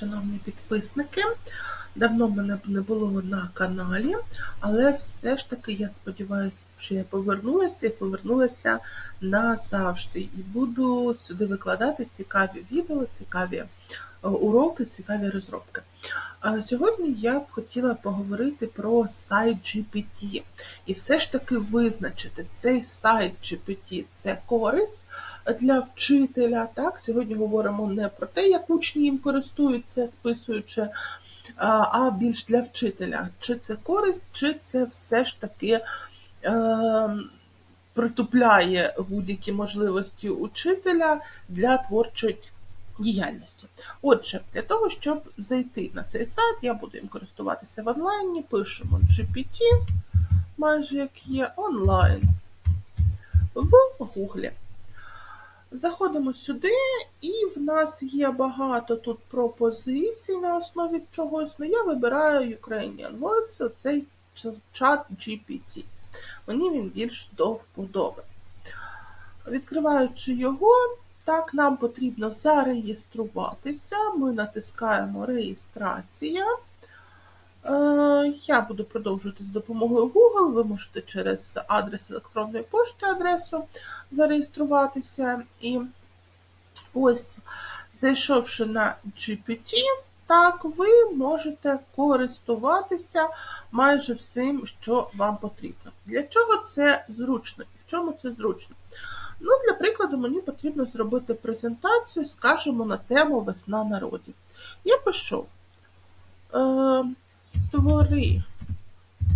шановні підписники. Давно мене не було на каналі, але все ж таки я сподіваюся, що я повернулася і повернулася назавжди. І буду сюди викладати цікаві відео, цікаві е, уроки, цікаві розробки. Сьогодні я б хотіла поговорити про сайт GPT. І все ж таки визначити, цей сайт GPT це користь для вчителя. Так, Сьогодні говоримо не про те, як учні їм користуються, списуючи, а більш для вчителя. Чи це користь, чи це все ж таки е, притупляє будь-які можливості учителя для творчої діяльності. Отже, для того, щоб зайти на цей сайт, я буду їм користуватися в онлайні, пишемо GPT, майже як є онлайн в Гуглі. Заходимо сюди, і в нас є багато тут пропозицій на основі чогось. Ну, я вибираю Ukrainian Voice, цей чат GPT. Мені він більш до вподоби. Відкриваючи його, так, нам потрібно зареєструватися. Ми натискаємо Реєстрація. Е, я буду продовжувати з допомогою Google. Ви можете через адрес електронної пошти адресу зареєструватися. І ось, зайшовши на GPT, так, ви можете користуватися майже всім, що вам потрібно. Для чого це зручно? В чому це зручно? Ну, Для прикладу, мені потрібно зробити презентацію, скажімо, на тему Весна народів. Я пишу. Е, Створи,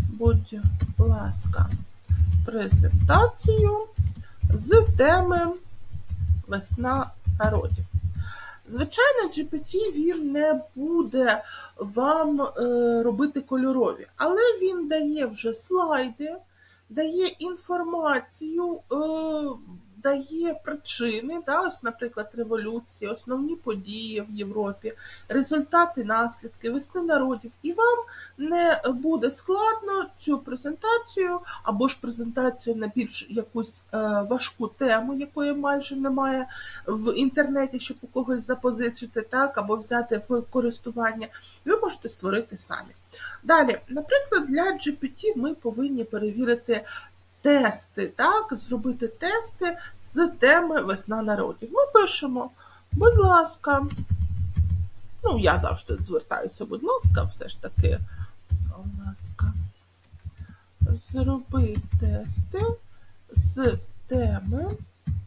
будь ласка, презентацію з теми Весна народів. Звичайно, GPT він не буде вам е, робити кольорові, але він дає вже слайди, дає інформацію. Дає причини, да, ось, наприклад, революції, основні події в Європі, результати, наслідки, весни народів, і вам не буде складно цю презентацію або ж презентацію на більш якусь е, важку тему, якої майже немає в інтернеті, щоб у когось запозичити, так, або взяти в користування, ви можете створити самі. Далі, наприклад, для GPT ми повинні перевірити тести, так, зробити тести з теми Весна народів. Ми пишемо, будь ласка, ну, я завжди звертаюся, будь ласка, все ж таки, будь ласка, зроби тести з теми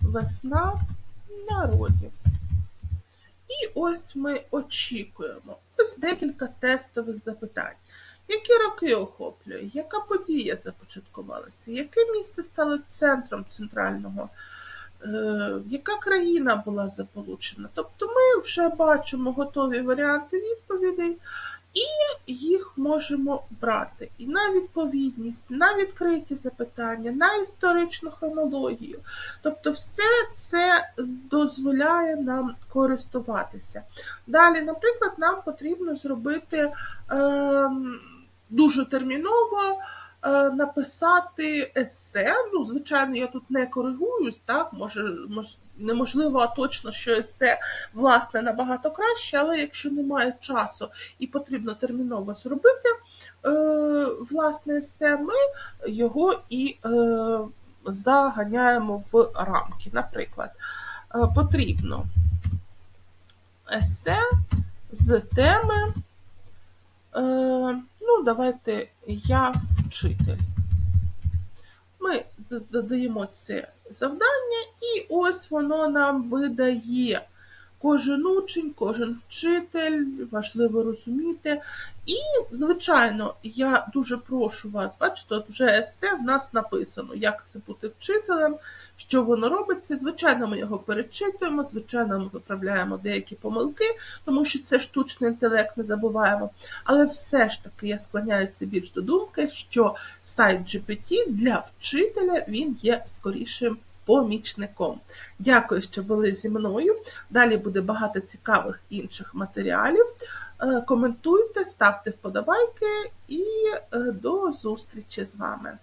Весна народів. І ось ми очікуємо ось декілька тестових запитань. Які роки охоплює? Яка подія започаткувалася? Яке місце стало центром центрального? Е, яка країна була заполучена? Тобто ми вже бачимо готові варіанти відповідей і їх можемо брати. І на відповідність, на відкриті запитання, на історичну хронологію. Тобто, все це дозволяє нам користуватися. Далі, наприклад, нам потрібно зробити. Е, дуже терміново е, написати есе. Ну, звичайно, я тут не коригуюсь, так, може, мож, неможливо, а точно, що есе власне набагато краще, але якщо немає часу і потрібно терміново зробити е, власне есе, ми його і е, заганяємо в рамки. Наприклад, е, потрібно есе з теми. Е, Ну, давайте я вчитель. Ми додаємо це завдання, і ось воно нам видає. Кожен учень, кожен вчитель, важливо розуміти. І, звичайно, я дуже прошу вас, бачите, от вже есе в нас написано, як це бути вчителем, що воно робиться. Звичайно, ми його перечитуємо, звичайно, ми виправляємо деякі помилки, тому що це штучний інтелект, не забуваємо. Але все ж таки я склоняюся більш до думки, що сайт GPT для вчителя він є скорішим помічником. Дякую, що були зі мною. Далі буде багато цікавих інших матеріалів. Е, коментуйте, ставте вподобайки і е, до зустрічі з вами.